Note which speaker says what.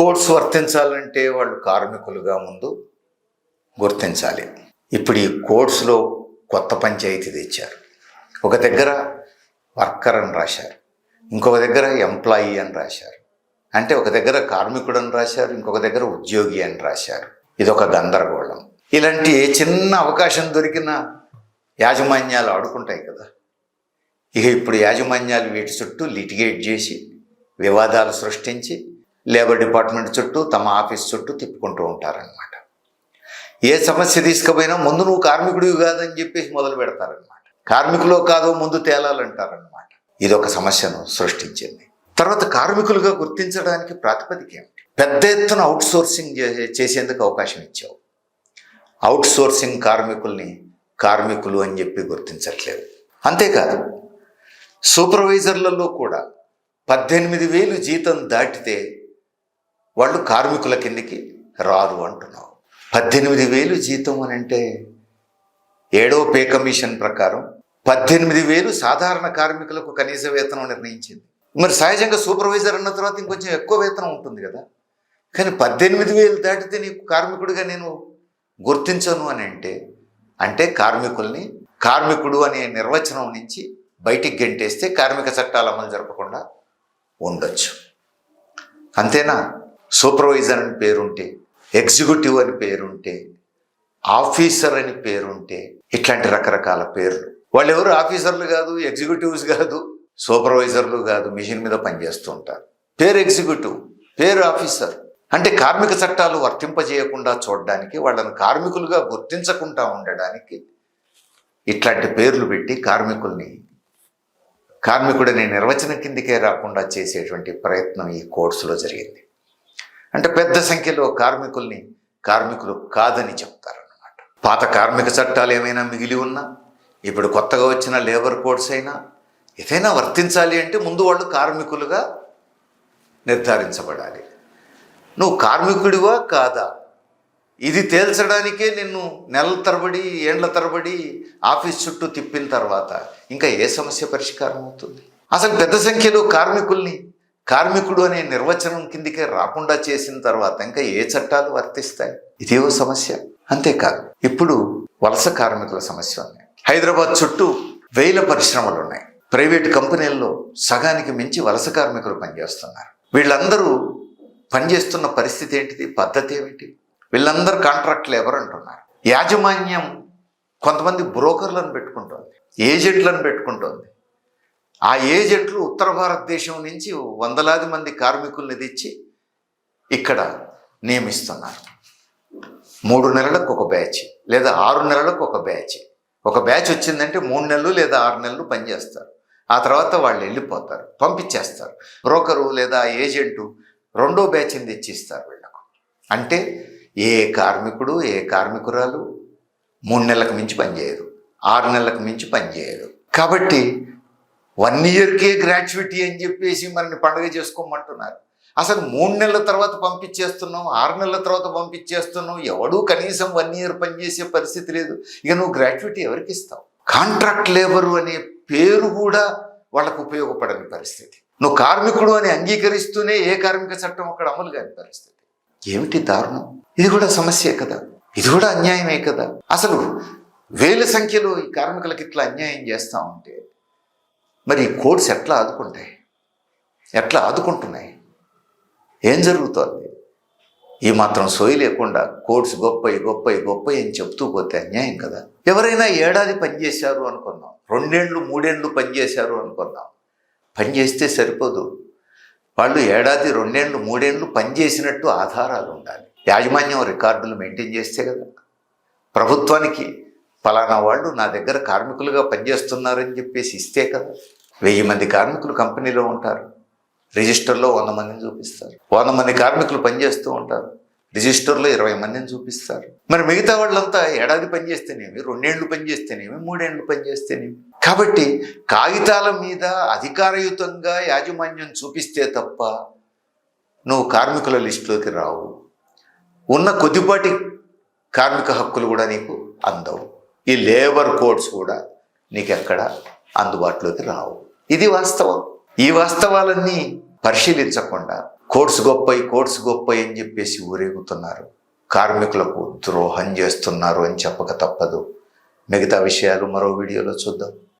Speaker 1: Codes వర్తించాలంటే వాళ్ళు కార్మికులుగా ముందు గుర్తించాలి. ఇప్పుడు ఈ కోడ్స్లో కొత్త పంచాయతీ తెచ్చారు. ఒక దగ్గర వర్కర్ అని రాశారు. ఇంకొక దగ్గర ఎంప్లాయీ అని రాశారు. అంటే ఒక దగ్గర కార్మికుడు అని రాశారు ఇంకొక దగ్గర ఉద్యోగి అని రాశారు. ఇది ఒక గందరగోళం. ఇలాంటి ఏ చిన్న అవకాశం దొరికిన యాజమాన్యాలు ఆడుకుంటాయి కదా. ఇక ఇప్పుడు యాజమాన్యాలు వీటి చుట్టూ లిటిగేట్ చేసి వివాదాలు సృష్టించి లేబర్ డిపార్ట్మెంట్ చుట్టూ తమ ఆఫీస్ చుట్టూ తిప్పుకుంటూ ఉంటారనమాట ఏ సమస్య తీసుకుపోయినా ముందు నువ్వు కార్మికుడివి కాదని చెప్పేసి మొదలు పెడతారనమాట కార్మికులో కాదో ముందు తేలాలంటారనమాట ఇది ఒక సమస్యను సృష్టించింది. తర్వాత కార్మికులుగా గుర్తించడానికి ప్రాతిపదిక ఏమిటి? పెద్ద ఎత్తున అవుట్ సోర్సింగ్ చేసేందుకు అవకాశం ఇచ్చావు. అవుట్ సోర్సింగ్ కార్మికుల్ని కార్మికులు అని చెప్పి గుర్తించట్లేదు. అంతేకాదు సూపర్వైజర్లలో కూడా పద్దెనిమిది వేలు జీతం దాటితే వాళ్ళు కార్మికుల కిందికి రారు అంటున్నావు. పద్దెనిమిది వేలు జీతం అని అంటే ఏడో పే కమిషన్ ప్రకారం పద్దెనిమిది వేలు సాధారణ కార్మికులకు కనీస వేతనం నిర్ణయించింది. మరి సహజంగా సూపర్వైజర్ అన్న తర్వాత ఇంకొంచెం ఎక్కువ వేతనం ఉంటుంది కదా. కానీ పద్దెనిమిది వేలు దాటితే నీకు కార్మికుడిగా నేను గుర్తించను అని అంటే అంటే కార్మికుల్ని కార్మికుడు అనే నిర్వచనం నుంచి బయటికి గెంటేస్తే కార్మిక చట్టాలు అమలు జరపకుండా ఉండొచ్చు. అంతేనా? సూపర్వైజర్ అని పేరుంటే ఎగ్జిక్యూటివ్ అని పేరుంటే ఆఫీసర్ అని పేరుంటే ఇట్లాంటి రకరకాల పేర్లు. వాళ్ళు ఎవరు ఆఫీసర్లు కాదు ఎగ్జిక్యూటివ్స్ కాదు సూపర్వైజర్లు కాదు మిషన్ మీద పనిచేస్తూ ఉంటారు. పేరు ఎగ్జిక్యూటివ్ పేరు ఆఫీసర్. అంటే కార్మిక చట్టాలు వర్తింపజేయకుండా చూడడానికి వాళ్ళని కార్మికులుగా గుర్తించకుండా ఉండడానికి ఇట్లాంటి పేర్లు పెట్టి కార్మికుల్ని కార్మికుడనే నిర్వచనం కిందికే రాకుండా చేసేటువంటి ప్రయత్నం ఈ కోర్సులో జరిగింది. అంటే పెద్ద సంఖ్యలో కార్మికుల్ని కార్మికులు కాదని చెప్తారన్నమాట. పాత కార్మిక చట్టాలు ఏమైనా మిగిలి ఉన్నా ఇప్పుడు కొత్తగా వచ్చిన లేబర్ కోడ్స్ అయినా ఏదైనా వర్తించాలి అంటే ముందు వాళ్ళు కార్మికులుగా నిర్ధారించబడాలి. నువ్వు కార్మికుడివా కాదా? ఇది తేల్చడానికే నిన్ను నెలల తరబడి ఏండ్ల తరబడి ఆఫీస్ చుట్టూ తిప్పిన తర్వాత ఇంకా ఏ సమస్య పరిష్కారం అవుతుంది? అసలు పెద్ద సంఖ్యలో కార్మికుల్ని కార్మికుడు అనే నిర్వచనం కిందికే రాకుండా చేసిన తర్వాత ఇంకా ఏ చట్టాలు వర్తిస్తాయి? ఇదేవో సమస్య. అంతేకాదు ఇప్పుడు వలస కార్మికుల సమస్య ఉంది. హైదరాబాద్ చుట్టూ వేల పరిశ్రమలు ఉన్నాయి ప్రైవేట్ కంపెనీల్లో సగానికి మించి వలస కార్మికులు పనిచేస్తున్నారు. వీళ్ళందరూ పనిచేస్తున్న పరిస్థితి ఏంటిది? పద్ధతి ఏమిటి? వీళ్ళందరూ కాంట్రాక్ట్ లేబర్ అంటున్నారు? యాజమాన్యం కొంతమంది బ్రోకర్లను పెట్టుకుంటోంది ఏజెంట్లను పెట్టుకుంటోంది. ఆ ఏజెంట్లు ఉత్తర భారతదేశం నుంచి వందలాది మంది కార్మికుల్ని తెచ్చి ఇక్కడ నియమిస్తున్నారు. మూడు నెలలకు ఒక బ్యాచ్ లేదా ఆరు నెలలకు ఒక బ్యాచ్. ఒక బ్యాచ్ వచ్చిందంటే మూడు నెలలు లేదా ఆరు నెలలు పనిచేస్తారు ఆ తర్వాత వాళ్ళు వెళ్ళిపోతారు పంపించేస్తారు. బ్రోకరు లేదా ఏజెంటు రెండో బ్యాచ్ని తెచ్చిస్తారు వీళ్ళకు. అంటే ఏ కార్మికుడు ఏ కార్మికురాలు మూడు నెలలకు మించి పనిచేయదు ఆరు నెలలకు మించి పనిచేయదు కాబట్టి వన్ ఇయర్కే గ్రాట్యుటీ అని చెప్పేసి మనని పండుగ చేసుకోమంటున్నారు. అసలు మూడు నెలల తర్వాత పంపించేస్తున్నాం ఆరు నెలల తర్వాత పంపించేస్తున్నాం ఎవడూ కనీసం వన్ ఇయర్ పనిచేసే పరిస్థితి లేదు. ఇక నువ్వు గ్రాట్యుటీ ఎవరికి ఇస్తావు? కాంట్రాక్ట్ లేబరు అనే పేరు కూడా వాళ్ళకు ఉపయోగపడని పరిస్థితి. నువ్వు కార్మికుడు అని అంగీకరిస్తూనే ఏ కార్మిక చట్టం అక్కడ అమలు కాని పరిస్థితి. ఏమిటి దారుణం? ఇది కూడా సమస్యే కదా. ఇది కూడా అన్యాయమే కదా. అసలు వేల సంఖ్యలో ఈ కార్మికులకు ఇట్లా అన్యాయం చేస్తా ఉంటే మరి ఈ కోడ్స్ ఎట్లా ఆదుకుంటాయి? ఎట్లా ఆదుకుంటున్నాయి? ఏం జరుగుతోంది? ఈ మాత్రం సోయి లేకుండా కోడ్స్ గొప్పయి గొప్పయి గొప్పయి అని చెప్తూ పోతే అన్యాయం కదా? ఎవరైనా ఏడాది పనిచేశారు అనుకున్నాం రెండేళ్ళు మూడేళ్ళు పనిచేశారు అనుకున్నాం పని చేస్తే సరిపోదు. వాళ్ళు ఏడాది రెండేళ్ళు మూడేళ్ళు పనిచేసినట్టు ఆధారాలు ఉండాలి. యాజమాన్యం రికార్డులు మెయింటైన్ చేస్తే కదా? ప్రభుత్వానికి ఫలానా వాళ్ళు నా దగ్గర కార్మికులుగా పనిచేస్తున్నారని చెప్పేసి ఇస్తే కదా? వెయ్యి మంది కార్మికులు కంపెనీలో ఉంటారు. రిజిస్టర్లో వంద మందిని చూపిస్తారు. వంద మంది కార్మికులు పనిచేస్తూ ఉంటారు. రిజిస్టర్లో ఇరవై మందిని చూపిస్తారు. మరి మిగతా వాళ్ళంతా ఏడాది పనిచేస్తేనేమి? రెండేళ్ళు పనిచేస్తేనేమి? మూడేళ్ళు పనిచేస్తేనేమి? కాబట్టి కాగితాల మీద అధికారయుతంగా యాజమాన్యం చూపిస్తే తప్ప నువ్వు కార్మికుల లిస్టులోకి రావు. ఉన్న కొద్దిపాటి కార్మిక హక్కులు కూడా నీకు అందవు. ఈ లేబర్ కోడ్స్ కూడా నీకెక్కడ అందుబాటులోకి రావు. ఇది వాస్తవం. ఈ వాస్తవాలన్నీ పరిశీలించకుండా కోర్స్ గొప్పయి కోర్స్ గొప్పయి అని చెప్పేసి ఊరేగుతున్నారు. కార్మికులకు ద్రోహం చేస్తున్నారు అని చెప్పక తప్పదు. మిగతా విషయాలు మరో వీడియోలో చూద్దాం.